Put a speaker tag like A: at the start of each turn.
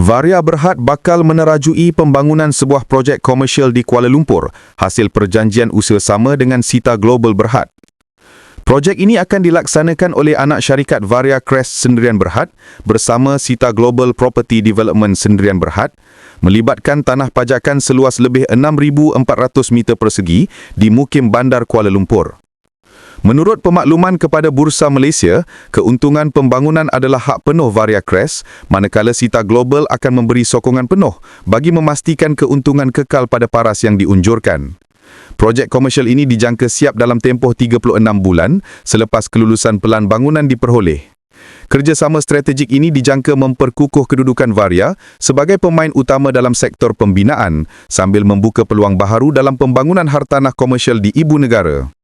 A: Varia Berhad bakal menerajui pembangunan sebuah projek komersial di Kuala Lumpur hasil perjanjian usaha sama dengan Sita Global Berhad. Projek ini akan dilaksanakan oleh anak syarikat Varia Crest Sendirian Berhad bersama Sita Global Property Development Sendirian Berhad melibatkan tanah pajakan seluas lebih 6,400 meter persegi di Mukim Bandar Kuala Lumpur. Menurut pemakluman kepada Bursa Malaysia, keuntungan pembangunan adalah hak penuh Varia Crest, manakala Sita Global akan memberi sokongan penuh bagi memastikan keuntungan kekal pada paras yang diunjurkan. Projek komersial ini dijangka siap dalam tempoh 36 bulan selepas kelulusan pelan bangunan diperoleh. Kerjasama strategik ini dijangka memperkukuh kedudukan Varia sebagai pemain utama dalam sektor pembinaan sambil membuka peluang baharu dalam pembangunan hartanah komersial di ibu negara.